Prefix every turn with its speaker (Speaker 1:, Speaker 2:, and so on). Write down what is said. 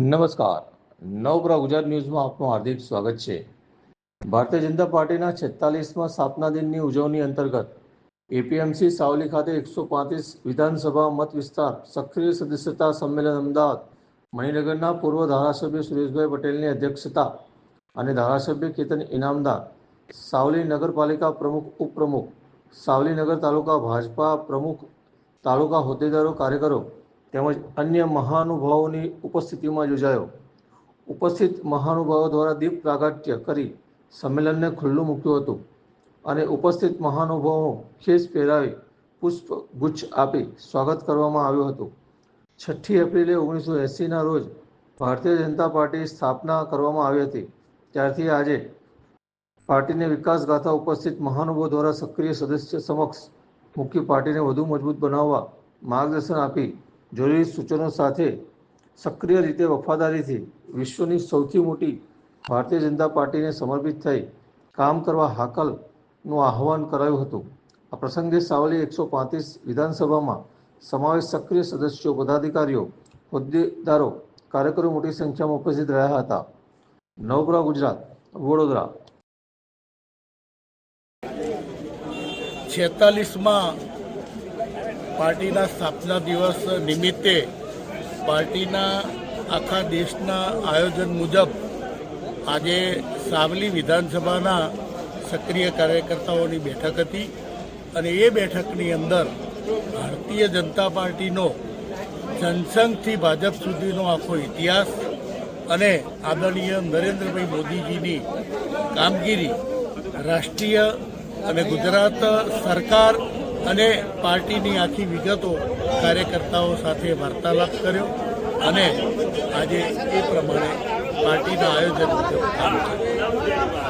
Speaker 1: નમસ્કાર. નવપ્રા ગુજરાત ન્યૂઝમાં આપનું હાર્દિક સ્વાગત છે. ભારતીય જનતા પાર્ટીના છેતાલીસમાં સ્થાપના દિનની ઉજવણી અંતર્ગત એપીએમસી સાવલી ખાતે એકસો પાંત્રીસ વિધાનસભા મત વિસ્તાર સક્રિય સદસ્યતા સંમેલન અમદાવાદ, મણિનગરના પૂર્વ ધારાસભ્ય સુરેશભાઈ પટેલની અધ્યક્ષતા અને ધારાસભ્ય કેતન ઇનામદાર, સાવલી નગરપાલિકા પ્રમુખ, ઉપપ્રમુખ, સાવલી નગર તાલુકા ભાજપા પ્રમુખ, તાલુકા હોદ્દેદારો, કાર્યકરો તેમજ અન્ય મહાનુભાવોની ઉપસ્થિતિમાં યોજાયો. ઉપસ્થિત મહાનુભાવો દ્વારા દીપ પ્રાગટ્ય કરી સંમેલનને ખુલ્લું મૂક્યું હતું અને ઉપસ્થિત મહાનુભાવો ખેસ પહેરાવી પુષ્પ ગુચ્છ આપી સ્વાગત કરવામાં આવ્યું હતું. છઠ્ઠી એપ્રિલે ઓગણીસો એંસીના રોજ ભારતીય જનતા પાર્ટી સ્થાપના કરવામાં આવી હતી. ત્યારથી આજે પાર્ટીને વિકાસ ગાથા ઉપસ્થિત મહાનુભાવો દ્વારા સક્રિય સદસ્ય સમક્ષ મૂકી પાર્ટીને વધુ મજબૂત બનાવવા માર્ગદર્શન આપી જરૂરી સૂચનો સાથે સક્રિય રીતે વફાદારીથી વિશ્વની સૌથી મોટી ભારતીય જનતા પાર્ટીને સમર્પિત થઈ કામ કરવા હાકલનું આહવાન કરાયું હતું. આ પ્રસંગે સાવલી એકસો પાંત્રીસ વિધાનસભામાં સમાવેશ સક્રિય સદસ્યો પદાધિકારીઓ, હોદ્દેદારો, કાર્યકરો મોટી સંખ્યામાં ઉપસ્થિત રહ્યા હતા. નવપુરા ગુજરાત, વડોદરા.
Speaker 2: છેતાલીસમાં પાર્ટીના સ્થાપના દિવસ નિમિત્તે પાર્ટીના આખા દેશના આયોજન મુજબ આજે સાવલી વિધાનસભાના સક્રિય કાર્યકર્તાઓની બેઠક હતી અને એ બેઠકની અંદર ભારતીય જનતા પાર્ટીનો જનસંઘથી ભાજપ સુધીનો આખો ઇતિહાસ અને આદરણીય નરેન્દ્રભાઈ મોદીજીની કામગીરી રાષ્ટ્રીય અને ગુજરાત સરકાર અને પાર્ટીની આખી વિગતો કાર્યકર્તાઓ સાથે વાર્તાલાપ કર્યો અને આજે એ પ્રમાણે પાર્ટીના આયોજન મુજબ કામ કર્યું